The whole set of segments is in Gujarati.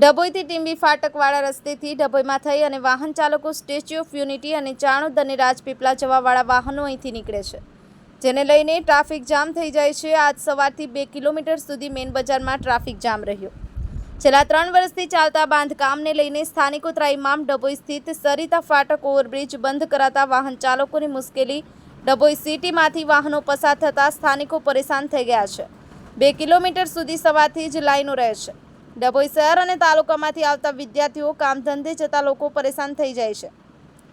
ડભોઈથી ટીંબી ફાટકવાળા રસ્તેથી ડભોઈમાં થઈ અને વાહન ચાલકો સ્ટેચ્યુ ઓફ યુનિટી અને ચાણોદ અને રાજપીપળા જવાવાળા વાહનો અહીંથી નીકળે છે. જેને લઈને ટ્રાફિક જામ થઈ જાય છે. આજ સવારથી બે કિલોમીટર સુધી મેઇન બજારમાં ટ્રાફિક જામ રહ્યો. છેલ્લા ત્રણ વર્ષથી ચાલતા બાંધકામને લઈને સ્થાનિકો ત્રાઈમામ ડભોઈ સ્થિત સરિતા ફાટક ઓવરબ્રિજ બંધ કરાતા વાહન ચાલકોની મુશ્કેલી, ડભોઈ સિટીમાંથી વાહનો પસાર થતાં સ્થાનિકો પરેશાન થઈ ગયા છે. બે કિલોમીટર સુધી સવારથી જ લાઈનો રહે છે. ડભોઈ શહેર અને તાલુકામાંથી આવતા વિદ્યાર્થીઓ કામ ધંધે જતા લોકો પરેશાન થઈ જાય છે.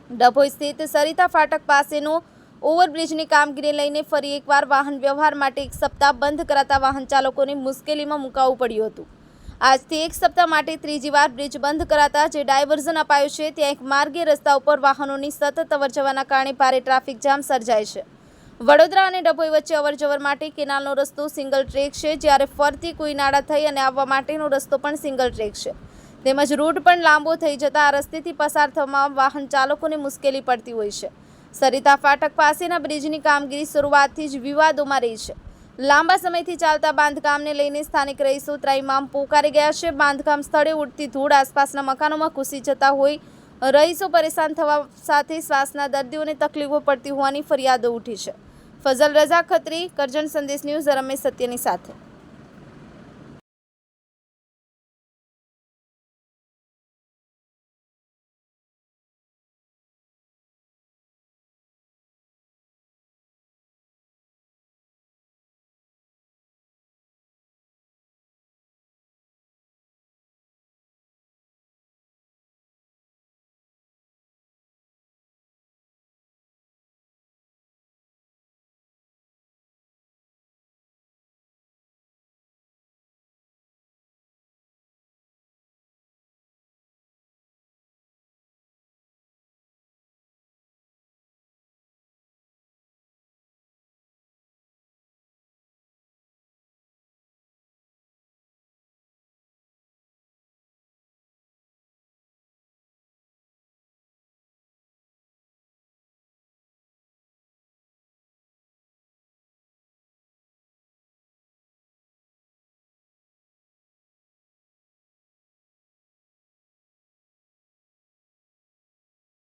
ડભોઈ સ્થિત સરિતા ફાટક પાસેનું ઓવરબ્રિજની કામગીરી લઈને ફરી એકવાર વાહન વ્યવહાર માટે એક સપ્તાહ બંધ કરાતા વાહન ચાલકોને મુશ્કેલીમાં મુકાવવું પડ્યું હતું. આજથી એક સપ્તાહ માટે ત્રીજી વાર બ્રિજ બંધ કરાતા જે ડાયવર્ઝન અપાયું છે, ત્યાં એક માર્ગીય રસ્તા ઉપર વાહનોની સતત અવર જવાના કારણે ભારે ટ્રાફિક જામ સર્જાય છે. વડોદરા અને ડભોઈ વચ્ચે અવરજવર માટે કેનાલનો રસ્તો સિંગલ ટ્રેક છે, જ્યારે ફરતી કુઈનાળા થઈ અને આવવા માટેનો રસ્તો પણ સિંગલ ટ્રેક છે. તેમજ રૂટ પણ લાંબો થઈ જતાં આ રસ્તેથી પસાર થવામાં વાહન ચાલકોને મુશ્કેલી પડતી હોય છે. સરિતા ફાટક પાસેના બ્રિજની કામગીરી શરૂઆતથી જ વિવાદોમાં રહી છે. લાંબા સમયથી ચાલતા બાંધકામને લઈને સ્થાનિક રહીશો ત્રાઈમામ પોકારી ગયા છે. બાંધકામ સ્થળે ઉડતી ધૂળ આસપાસના મકાનોમાં ઘૂસી જતા હોય રહીશો પરેશાન થવા સાથે શ્વાસના દર્દીઓને તકલીફો પડતી હોવાની ફરિયાદો ઉઠી છે. ફઝલ રઝા ખત્રી, કરજણ સંદેશ ન્યૂઝ, રમેશ સત્યની સાથે.